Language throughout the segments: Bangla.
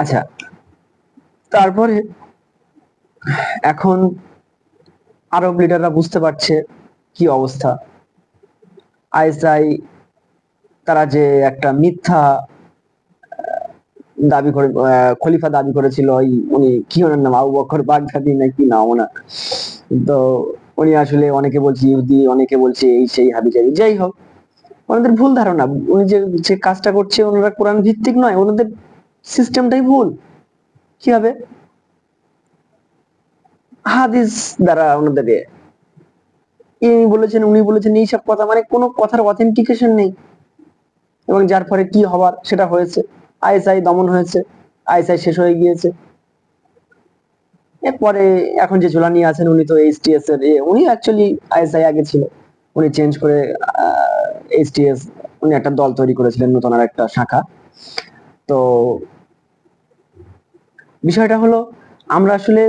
আচ্ছা তারপরে এখন আরব লিডাররা বুঝতে পারছে কি অবস্থা। আইএসআই তারা যে একটা মিথ্যা দাবি করে খলিফা দাবি করেছিল, ওই উনি কি ওনার নাম, আবু বকর বাগদাদি না কি নাম ওনার তো উনি আসলে অনেকে বলছে ইহুদি, অনেকে বলছে এই সেই হাবি জাবি যাই হোক। ওনাদের ভুল ধারণা, উনি যে কাজটা করছে, ওনারা কোরআন ভিত্তিক নয়, ওনাদের সিস্টেমটাই ভুল। কি হবে? হাদিস দ্বারা ওনাদের। ইনি বলেছেন, উনি বলেছেন এইসব কথা মানে কোনো কথার অথেন্টিকেশন নেই। এবং যার ফলে কি হবার সেটা হয়েছে। আইএসআই দমন হয়েছে, আইএসআই শেষ হয়ে গিয়েছে। এরপরে এখন যে জোলানি আছেন, উনি তো এইচটিএস এর উনি অ্যাকচুয়ালি আইএসআই আগে ছিল। উনি চেঞ্জ করে এইচটিএস উনি একটা দল তৈরি করেছিলেন, নতুন আর একটা শাখা। তো বিষয়টা হলো, আমরা আসলে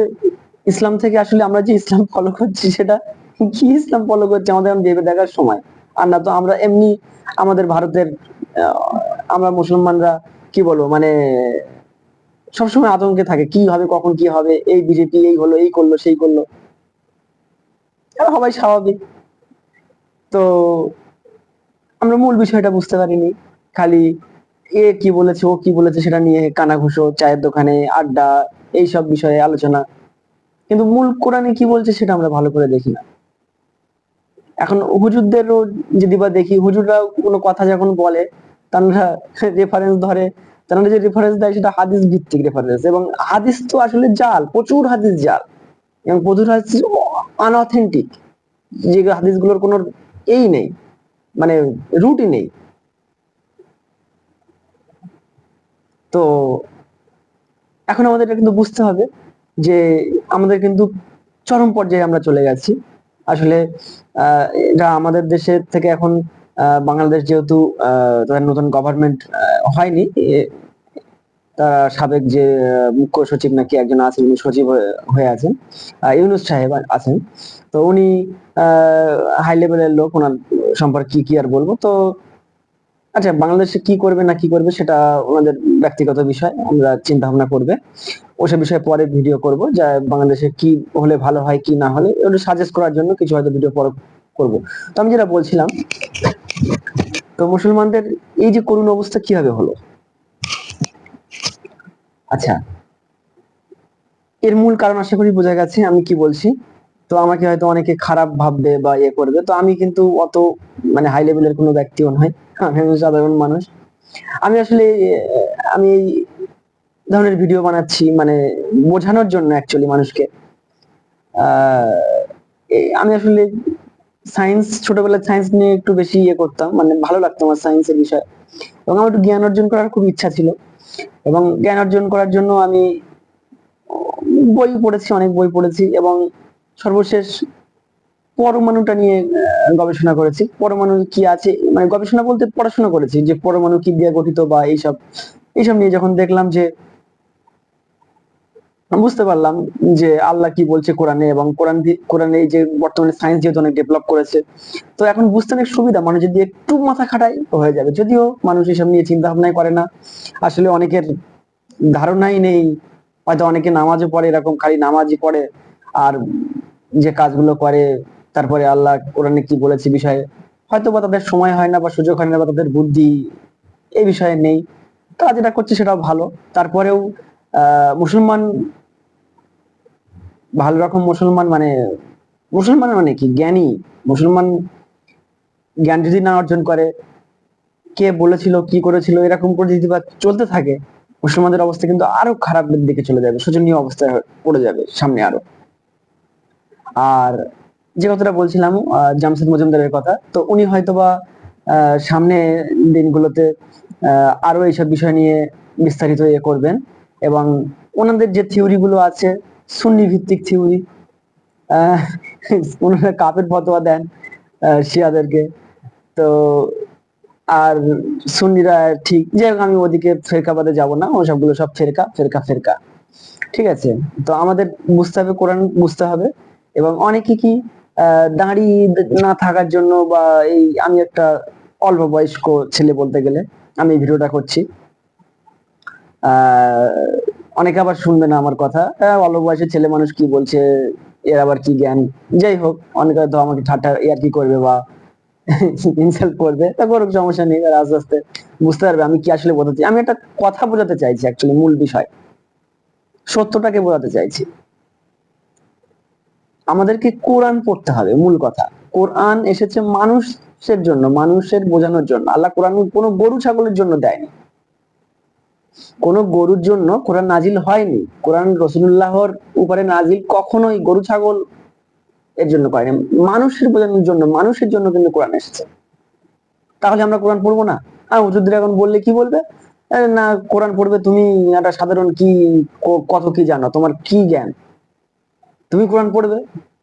ইসলাম থেকে আসলে আমরা যে ইসলাম ফলো করছি, সেটা কি ইসলাম ফলো করছি আমাদের ভেবে দেখার সময়। আর না তো আমরা এমনি আমাদের ভারতের আমরা মুসলমানরা কি বলব মানে সবসময় আতঙ্কে থাকে, কি হবে, কখন কি হবে, এই বিজেপি এই হলো, এই করল, সেই করল। সবাই স্বাভাবিক। তো আমরা মূল বিষয়টা বুঝতে পারিনি। খালি এ কি বলেছে, ও কি বলেছে সেটা নিয়ে কানাঘুষো, চায়ের দোকানে, আড্ডা, এইসব বিষয়ে আলোচনা। কিন্তু মূল কোরআনে কি বলছে সেটা আমরা ভালো করে দেখি না। এখন হুজুরদেরও যদি বা দেখি হুজুররাও কোনো কথা যখন বলে, তারা রেফারেন্স ধরে, তারা যে রেফারেন্স দেয় সেটা হাদিস ভিত্তিক রেফারেন্স এবং হাদিস তো আসলে জাল, প্রচুর হাদিস জাল। এবং প্রচুর হাদিস আনঅথেন্টিক যে হাদিসগুলোর কোনো এই নেই মানে রুটই নেই তো এখন আমাদের কিন্তু বুঝতে হবে যে আমাদের কিন্তু চরম পর্যায়ে আমরা চলে গেছি আসলে এটা আমাদের দেশের থেকে এখন বাংলাদেশ যেহেতু তাদের নতুন গভর্নমেন্ট হয়নি তারা সাবেক যে মুখ্য সচিব নাকি একজন আছেন, উনি সচিব হয়ে- আছেন ইউনুস সাহেব আছেন। তো উনি হাই লেভেলের লোক, ওনার সম্পর্কে কি আর বলব? তো আচ্ছা বাংলাদেশে কি করবে না কি করবে সেটা ওনাদের ব্যক্তিগত বিষয়, আমরা চিন্তা ভাবনা করবে। ওসব বিষয়ে পরে ভিডিও করব, যা বাংলাদেশে কি হলে ভালো হয়, কি না হলে, ওটা সাজেস্ট করার জন্য কিছু হয়তো ভিডিও পরে করব। তো আমি যেটা বলছিলাম, তো মুসলমানদের এই যে করুণ অবস্থা কীভাবে হলো? আচ্ছা এর মূল কারণ আশা করি বোঝা গেছে, আমি কি বলছি? তো আমাকে হয়তো অনেকে খারাপ ভাববে বা ইয়ে করবে, তো আমি কিন্তু অত মানে হাই লেভেলের কোনো ব্যক্তিও নয় আমি সাধারণ মানুষ। আমি আসলে, আমি এই ধরনের ভিডিও বানাচ্ছি মানে বোঝানোর জন্য অ্যাকচুয়ালি মানুষকে। আমি আসলে সায়েন্স ছোটবেলায় সায়েন্স নিয়ে একটু বেশি ইয়ে করতাম মানে ভালো লাগতো আমার সায়েন্সের বিষয়। এবং আমার একটু জ্ঞান অর্জন করার খুব ইচ্ছা ছিল। এবং জ্ঞান অর্জন করার জন্য আমি বই পড়েছি, অনেক বই পড়েছি এবং সর্বশেষ পরমাণুটা নিয়ে গবেষণা করেছি। পরমাণু কি আছে? মানে গবেষণা বলতে পড়াশোনা করেছি যে পরমাণু কি দিয়ে গঠিত বা এইসব এইসব নিয়ে যখন দেখলাম যে, বুঝতে পারলাম যে আল্লাহ কি বলছে কোরআনে এবং কোরআন কোরআনে যে বর্তমানে সায়েন্স যেহেতু অনেক ডেভেলপ করেছে, তো এখন বুঝতে অনেক সুবিধা। মানুষ যদি একটু মাথা খাটায় হয়ে যাবে। যদিও মানুষ এসব নিয়ে চিন্তা ভাবনাই করে না। আসলে অনেকের ধারণাই নেই। হয়তো অনেকে নামাজও পড়ে, এরকম খালি নামাজই পড়ে। আর যে কাজগুলো করে তারপরে আল্লাহ কোরআনে কি বলেছে বিষয়ে? হয়তো বা তাদের সময় হয় না বা সুযোগ হয় না বা তাদের বুদ্ধি এই বিষয়ে নেই। তারা যেটা করছে সেটাও ভালো। তারপরেও মুসলমান ভালো রকম মুসলমান মানে মুসলমান মানে কি? জ্ঞানী। মুসলমান জ্ঞান যদি না অর্জন করে, কে বলেছিল, কি করেছিল, এরকম করে যদি বা চলতে থাকে, মুসলমানদের অবস্থা কিন্তু আরও খারাপের দিকে চলে যাবে। শোচনীয় অবস্থায় পড়ে যাবে সামনে আরও। আর যে কথাটা বলছিলাম জামশেদ মজুমদারের কথা, তো উনি হয়তোবা সামনে দিনগুলোতে আরও এইসব বিষয় নিয়ে বিস্তারিত ইয়ে করবেন এবং ওনাদের যে থিওরি গুলো আছে সুন্নি ভিত্তিক থিওরি ওনারা কাপের ফতোয়া দেন শিয়াদেরকে, তো আর সুন্নিরা ঠিক হোক, আমি ওদিকে ফেরকাবাদে যাব না, ওসবগুলো সব ফেরকা ফেরকা ফেরকা, ঠিক আছে? তো আমাদের বুঝতে হবে কোরআন বুঝতে হবে এবং অনেকে কি দাড়ি না থাকার জন্য বা এই আমি একটা অল্প বয়স্ক ছেলে বলতে গেলে আমি ভিডিওটা করছি। অনেকে আবার শুনবে না আমার কথা। হ্যাঁ, অল্প বয়সের ছেলে মানুষ কি বলছে এর আবার কি জ্ঞান? যাই হোক অনেকে হয়তো আমাকে ঠাট্টা ইয়ার কি করবে বা ইনসাল্ট করবে তা করুক সমস্যা নেই আর আস্তে আস্তে বুঝতে পারবে আমি কি আসলে বোঝাতে আমি একটা কথা বোঝাতে চাইছি অ্যাকচুয়ালি মূল বিষয়। সত্যটাকে বোঝাতে চাইছি। আমাদেরকে কোরআন পড়তে হবে, মূল কথা। কোরআন এসেছে মানুষের জন্য, মানুষের বোঝানোর জন্য। আল্লাহ কোরআন কোনো গরু ছাগলের জন্য দেয়নি। কোন গরুর জন্য কোরআন নাজিল হয়নি। কোরআন রসুল্লাহর উপরে নাজিল কখনোই গরু ছাগল এর জন্য করেনি। মানুষের বোঝানোর জন্য, মানুষের জন্য কিন্তু কোরআন এসেছে। তাহলে আমরা কোরআন পড়ব না? আর হুজুরদের এখন বললে কি বলবে? না, কোরআন পড়বে, তুমি একটা সাধারণ কি, কত কি জানো? তোমার কি জ্ঞান? তুমি কোরআন পড়বে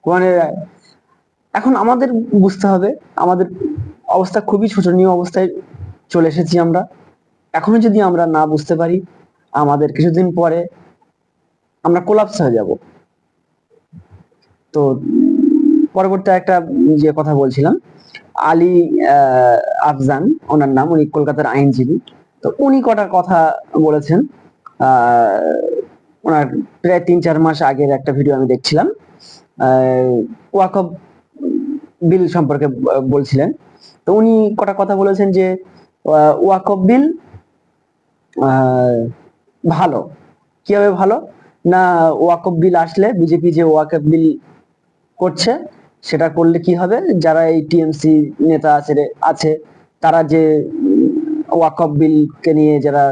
কোরআনের, এখন আমাদের বুঝতে হবে, আমাদের অবস্থা খুবই শোচনীয় অবস্থায় চলে এসেছি আমরা। এখনও যদি আমরা না বুঝতে পারি, আমাদের কিছুদিন পরে আমরা কোলাপস হয়ে যাব। তো পরবর্তী একটা যে কথা বলছিলাম, আলী আফজান, ওনার নাম, উনি কলকাতার আইনজীবী। তো উনি কটা কথা বলেছেন ওনার প্রায় তিন, চার মাস আগের একটা ভিডিও আমি দেখছিলাম। ওয়াকব বিল সম্পর্কে বলছিলেন। তো উনি কটা কথা বলেছেন যে ওয়াকব বিল ভালো। কীভাবে ভালো? না ওয়াকব বিল আসলে বিজেপি যে ওয়াকব বিল করছে, সেটা করলে কি হবে? যারা এই টিএমসি নেতা আছে আছে, তারা যে ওয়াকব বিলকে নিয়ে যারা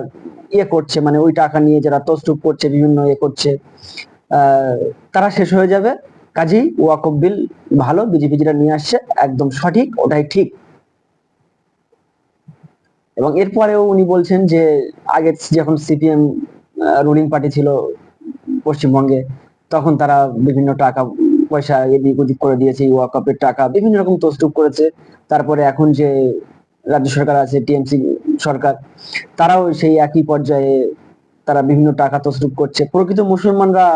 ইয়ে করছে মানে ওই টাকা নিয়ে যারা তসরুপ করছে, বিভিন্ন ইয়ে করছে তারা শেষ হয়ে যাবে। কাজেই ওয়াকব বিল ভালো বিজেপি যেটা নিয়ে আসছে, একদম সঠিক, ওটাই ঠিক। এবং এরপরেও উনি বলছেন যে, আগে যখন সিপিএম রুলিং পার্টি ছিল পশ্চিমবঙ্গে, তখন তারা বিভিন্ন টাকা, পয়সা এদিক ওদিক করে দিয়েছে, এই ওয়াকআপের টাকা, বিভিন্ন রকম তসরুপ করেছে। তারপরে এখন যে রাজ্য সরকার আছে, টিএমসি সরকার, তারাও সেই একই পর্যায়ে তারা বিভিন্ন টাকা তসরুপ করছে। প্রকৃত মুসলমানরা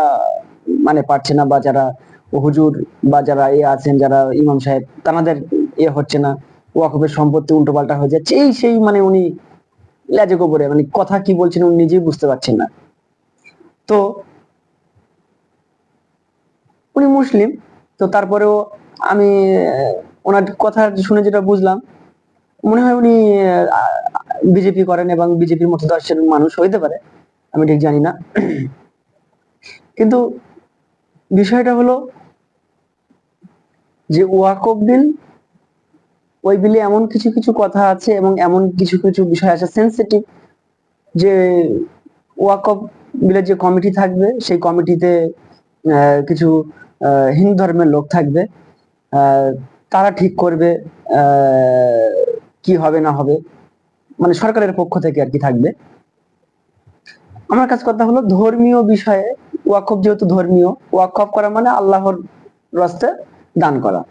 মানে পারছে না বা যারা হুজুর বা যারা এ আছেন, যারা ইমাম সাহেব, তাদের এ হচ্ছে না। ওয়াকফের সম্পত্তি উল্টো পাল্টা হয়ে যাচ্ছে। এই সেই মানে উনি লেজে গোবরে মানে কথা কি বলছেন উনি নিজেই বুঝতে পারছেন না। তো উনি মুসলিম, তো তারপরেও আমি ওনার কথা শুনে যেটা বুঝলাম, মনে হয় উনি বিজেপি করেন এবং বিজেপির মতদর্শের মানুষ হইতে পারে, আমি ঠিক জানি না। কিন্তু বিষয়টা হলো যে ওয়াকফ বিল ওই বিলে এমন কিছু কিছু কথা আছে এবং এমন কিছু কিছু বিষয় আছে সেন্সিটিভ যে ওয়াকফ বিলের যে কমিটি থাকবে, সেই কমিটিতে কিছু হিন্দু ধর্মের লোক থাকবে। তারা ঠিক করবে কি হবে না হবে। মানে সরকারের পক্ষ থেকে আর কি থাকবে। আমার কাছে কথা হলো ধর্মীয় বিষয়ে ওয়াকফ যেহেতু ধর্মীয়, ওয়াকফ করা মানে আল্লাহর রাস্তে দান করা।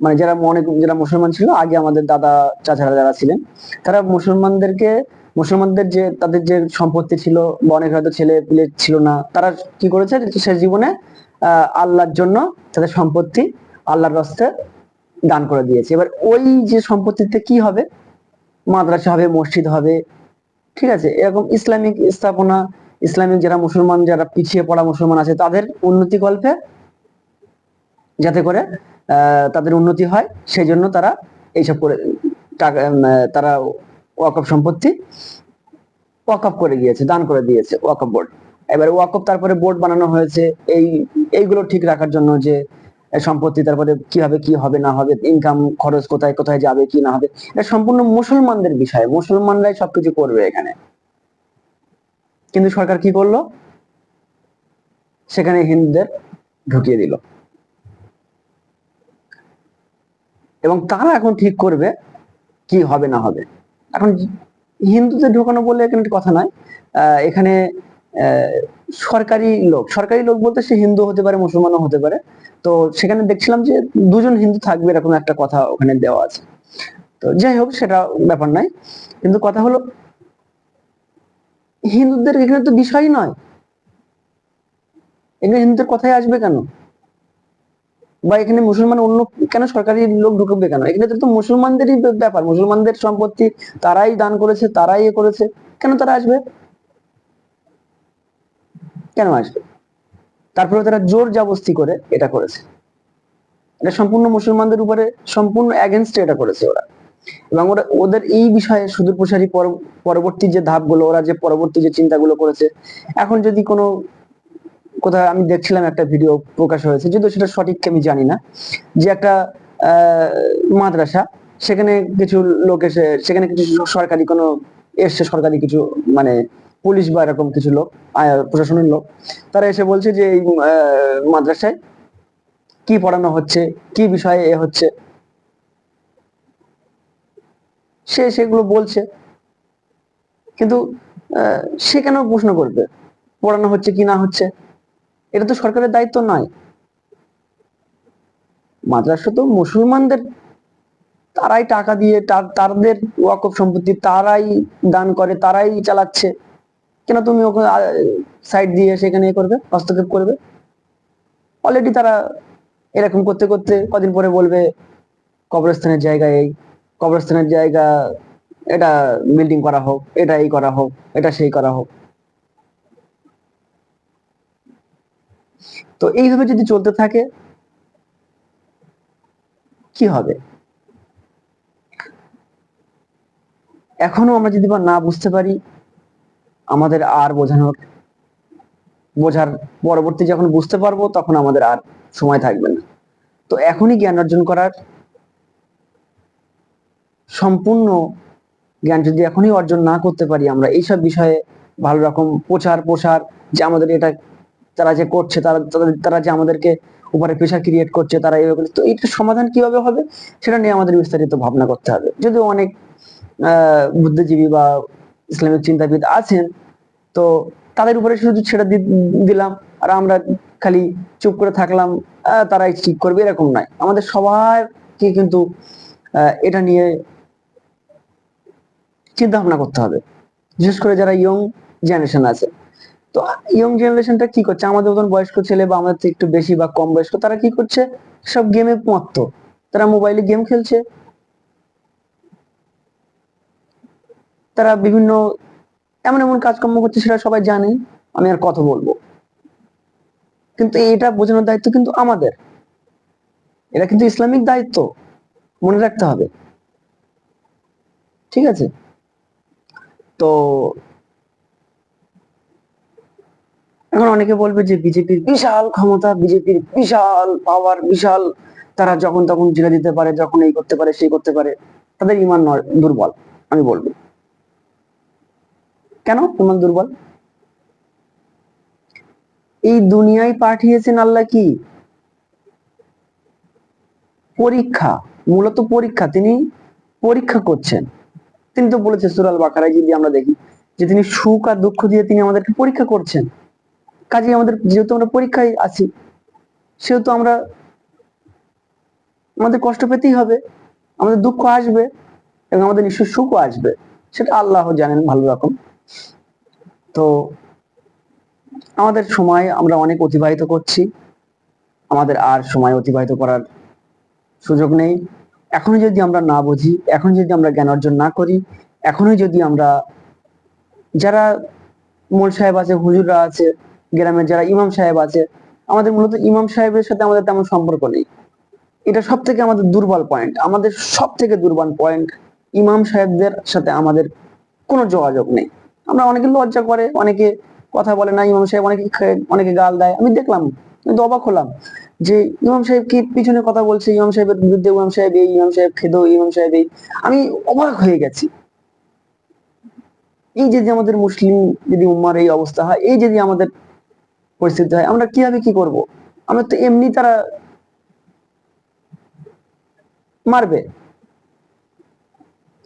মানে যারা অনেক, যারা মুসলমান ছিল, আগে আমাদের দাদা, চাচারা যারা ছিলেন, তারা মুসলমানদেরকে, মুসলমানদের যে, তাদের যে সম্পত্তি ছিল বা অনেক হয়তো ছেলে পিলে ছিল না, তারা কি করেছে সে জীবনে, আহ, আল্লাহর জন্য তাদের সম্পত্তি আল্লাহর রাস্তে দান করে দিয়েছে। এবার ওই যে সম্পত্তিতে কি হবে? মাদ্রাসা হবে, মসজিদ হবে। ঠিক আছে? এরকম ইসলামিক স্থাপনা, ইসলামিক যারা মুসলমান, যারা পিছিয়ে পড়া মুসলমান আছে, তাদের উন্নতি কল্পে যাতে করে তাদের উন্নতি হয় সেই জন্য তারা এইসব করে, টাকা তারা ওয়াকফ সম্পত্তি ওয়াকফ করে গিয়েছে দান করে দিয়েছে, ওয়াকফ বোর্ড। এবার ওয়াকফ তারপরে বোর্ড বানানো হয়েছে, এই, এইগুলো ঠিক রাখার জন্য যে সম্পত্তি, তারপরে কীভাবে কি হবে, না হবে ইনকাম খরচ কোথায় কোথায় যাবে, কি না হবে এটা সম্পূর্ণ মুসলমানদের বিষয়। মুসলমানরাই সবকিছু করবে এখানে। কিন্তু সরকার কি করল? সেখানে হিন্দুদের ঢুকিয়ে দিল। এবং তারা এখন ঠিক করবে কি হবে, না হবে। এখন হিন্দুদের ঢোকানো বলে এখানে কথা নয়। এখানে সরকারি লোক সরকারি লোক বলতে সে হিন্দু হতে পারে, মুসলমানও হতে পারে। তো সেখানে দেখছিলাম যে দুজন হিন্দু থাকবে এরকম একটা কথা ওখানে দেওয়া আছে। তো যাই হোক, সেটা ব্যাপার নয়। কিন্তু কথা হলো, হিন্দুদের এখানে তো বিষয় নয়। এখানে হিন্দুদের কথাই আসবে কেন? বা এখানে মুসলমান অন্য কেন সরকারি লোক ঢুকবে কেন? এখানে তো মুসলমানদেরই ব্যাপার। মুসলমানদের সম্পত্তি তারাই দান করেছে, তারাই করেছে। কেন তারা আসবে? কেন আসবে? তারপরে তারা জোর জাবস্তি করে এটা করেছে। এটা সম্পূর্ণ মুসলমানদের উপরে সম্পূর্ণ অ্যাগেনস্টে এটা করেছে ওরা। এবং ওরা, ওদের এই বিষয়ে সুদূর প্রসারী পরবর্তী যে ধাপগুলো, ওরা যে পরবর্তী যে চিন্তাগুলো করেছে, এখন যদি কোনো কোথাও আমি দেখছিলাম একটা ভিডিও প্রকাশ হয়েছে, যদিও সেটা সঠিক আমি জানি না, যে একটা মাদ্রাসা, সেখানে কিছু লোক এসে, সেখানে কিছু সরকারি কোনো, এসছে সরকারি কিছু মানে পুলিশ বা এরকম কিছু লোক প্রশাসনের লোক, তারা এসে বলছে যে এই মাদ্রাসায় কি পড়ানো হচ্ছে, কি বিষয়ে এ হচ্ছে। সে সেগুলো বলছে। কিন্তু সে কেন প্রশ্ন করবে? পড়ানো হচ্ছে কি না হচ্ছে? এটা তো সরকারের দায়িত্ব নয়। মাদ্রাসা তো মুসলমানদের, তারাই টাকা দিয়ে তাদের ওয়াকফ সম্পত্তি তারাই দান করে, তারাই চালাচ্ছে। কেন তুমি ওখানে সাইড দিয়ে সেখানে করবে, হস্তক্ষেপ করবে? অলরেডি তারা এরকম করতে করতে কদিন পরে বলবে, কবরস্থানের জায়গায় এই, কবরস্থানের জায়গা, এটা বিল্ডিং করা হোক, এটা এই করা হোক, এটা সেই করা হোক। তো এইভাবে যদি চলতে থাকে, কি হবে? এখনও আমরা যদি না বুঝতে পারি আমাদের আর বোঝানোর বোঝার পরবর্তী যখন বুঝতে পারব, তখন আমাদের আর সময় থাকবে না। তো এখনই জ্ঞান অর্জন করার সম্পূর্ণ জ্ঞান যদি এখনই অর্জন না করতে পারি, আমরা এইসব বিষয়ে ভালো রকম প্রচার প্রসার যে আমাদের এটা তারা যে করছে, তারা তারা- যে আমাদেরকে উপরে প্রেশার ক্রিয়েট করছে, তারা এইভাবে তো এইটার সমাধান কীভাবে হবে? সেটা নিয়ে আমাদের বিস্তারিত ভাবনা করতে হবে। যদিও অনেক, আহ, বুদ্ধিজীবী বা ইসলামিক চিন্তাবিদ আছেন, তো তাদের উপরে শুধু ছেড়ে দিলাম আর আমরা খালি চুপ করে থাকলাম তারাই ঠিক করবে, এরকম নয়। আমাদের সবাইকে কিন্তু এটা নিয়ে চিন্তা ভাবনা করতে হবে। বিশেষ করে যারা ইয়ং জেনারেশন আছে। তো ইয়ং জেনারেশনটা কি করছে? আমাদের মতন বয়স্ক ছেলে বা আমাদের একটু বেশি বা কম বয়স্ক, তারা কি করছে? সব গেমে মত্ত। তারা মোবাইলে গেম খেলছে। তারা বিভিন্ন এমন এমন কাজকর্ম করছে সেটা সবাই জানে, আমি আর কথা বলব। কিন্তু এটা বোঝানোর দায়িত্ব কিন্তু আমাদের। এটা কিন্তু ইসলামিক দায়িত্ব, মনে রাখতে হবে। ঠিক আছে? তো এখন অনেকে বলবে যে বিজেপির বিশাল ক্ষমতা, বিজেপির বিশাল পাওয়ার বিশাল তারা যখন তখন জেলে দিতে পারে, যখন এই করতে পারে, সেই করতে পারে, তাদের ইমান দুর্বল, আমি বলব। কেন? ইমান দুর্বল। এই দুনিয়ায় পাঠিয়েছেন আল্লাহ কি? পরীক্ষা, মূলত পরীক্ষা। তিনি পরীক্ষা করছেন। তিনি তো বলেছে সুরাল বাকারায় যদি আমরা দেখি যে তিনি সুখ আর দুঃখ দিয়ে তিনি আমাদেরকে পরীক্ষা করছেন। কাজে আমাদের, যেহেতু আমরা পরীক্ষায় আছি, সেহেতু আমরা আমাদের কষ্ট পেতেই হবে, আমাদের দুঃখ আসবে এবং আমাদের নিশ্চয় সুখও আসবে। সেটা আল্লাহ জানেন ভালো রকম। তো আমাদের সময় আমরা অনেক অতিবাহিত করছি। আমাদের আর সময় অতিবাহিত করার সুযোগ নেই। এখনই যদি আমরা না বুঝি এখন যদি আমরা জ্ঞান অর্জন না করি, এখনই যদি আমরা যারা মোল সাহেব আছে, হুজুররা আছে, গ্রামের যারা ইমাম সাহেব আছে, আমাদের মূলত ইমাম সাহেবের সাথে আমাদের তেমন সম্পর্ক নেই। এটা সব থেকে আমাদের দুর্বল পয়েন্ট আমাদের সব থেকে দুর্বল পয়েন্ট ইমাম সাহেবদের সাথে আমাদের কোনো যোগাযোগ নেই। আমরা অনেকে লজ্জা করে, অনেকে কথা বলে না, ইমাম সাহেব অনেকে অনেকে গাল দেয়। আমি দেখলাম কিন্তু অবাক হলাম যে ইমাম সাহেব কি পিছনে কথা বলছে, ইমাম সাহেবের বিরুদ্ধে, ইমাম সাহেব এই, ইমাম সাহেব খেদো, ইমাম সাহেব এই। আমি অবাক হয়ে গেছি। এই যদি আমাদের মুসলিম যদি উম্মার এই অবস্থা হয়, এই যদি আমাদের পরিস্থিতি হয়, আমরা কীভাবে কি করব? আমরা তো এমনি তারা মারবে।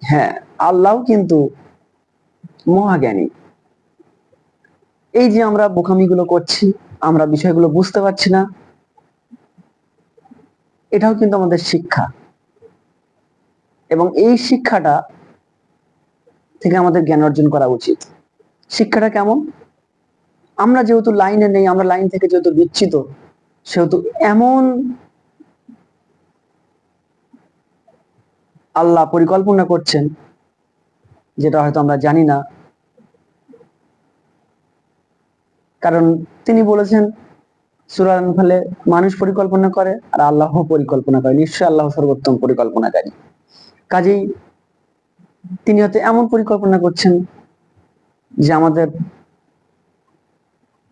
হ্যাঁ আল্লাহ কিন্তু মহাজ্ঞানী। এই যে আমরা বোকামিগুলো করছি, আমরা বিষয়গুলো বুঝতে পারছি না, এটাও কিন্তু আমাদের শিক্ষা। এবং এই শিক্ষাটা থেকে আমাদের জ্ঞান অর্জন করা উচিত। শিক্ষাটা কেমন? আমরা যেহেতু লাইনে নেই, আমরা লাইন থেকে যেহেতু বিচ্ছিত সেহেতু এমন আল্লাহ পরিকল্পনা করছেন, যেটা হয়তো আমরা জানি না কারণ তিনি বলেছেন সুরান ফলে মানুষ পরিকল্পনা করে আর আল্লাহ পরিকল্পনা করে নিশ্চয় আল্লাহ সর্বোত্তম পরিকল্পনাকারী। কাজেই তিনি হয়তো এমন পরিকল্পনা করছেন যে আমাদের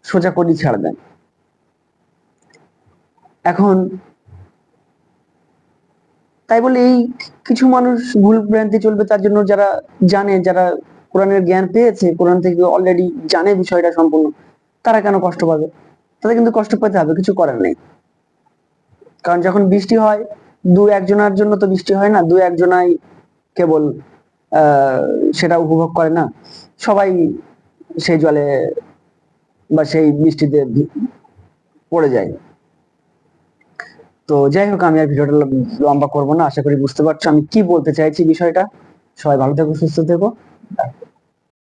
সোজা করি ছাড়বেন এখন তাই বলে এই কিছু মানুষ ভুল ভ্রান্তি চলবে তার জন্য যারা জানে, যারা কোরআনের জ্ঞান পেয়েছে, কোরআন থেকে অলরেডি জানে বিষয়টা সম্পূর্ণ। তারা কেন কষ্ট পাবে? তাদের কিন্তু কষ্ট পেতে হবে, কিছু করার নেই। কারণ যখন বৃষ্টি হয়, দু একজনের জন্য তো বৃষ্টি হয় না, দু একজনাই কেবল সেটা উপভোগ করে না। সবাই সেই জলে বা সেই বৃষ্টিতে পড়ে যায়। তো যাই হোক, আমি আর ভিডিওটা লম্বা করব না, আশা করি বুঝতে পারছ আমি কি বলতে চাইছি বিষয়টা। সবাই ভালো থেকো, সুস্থ থেকো।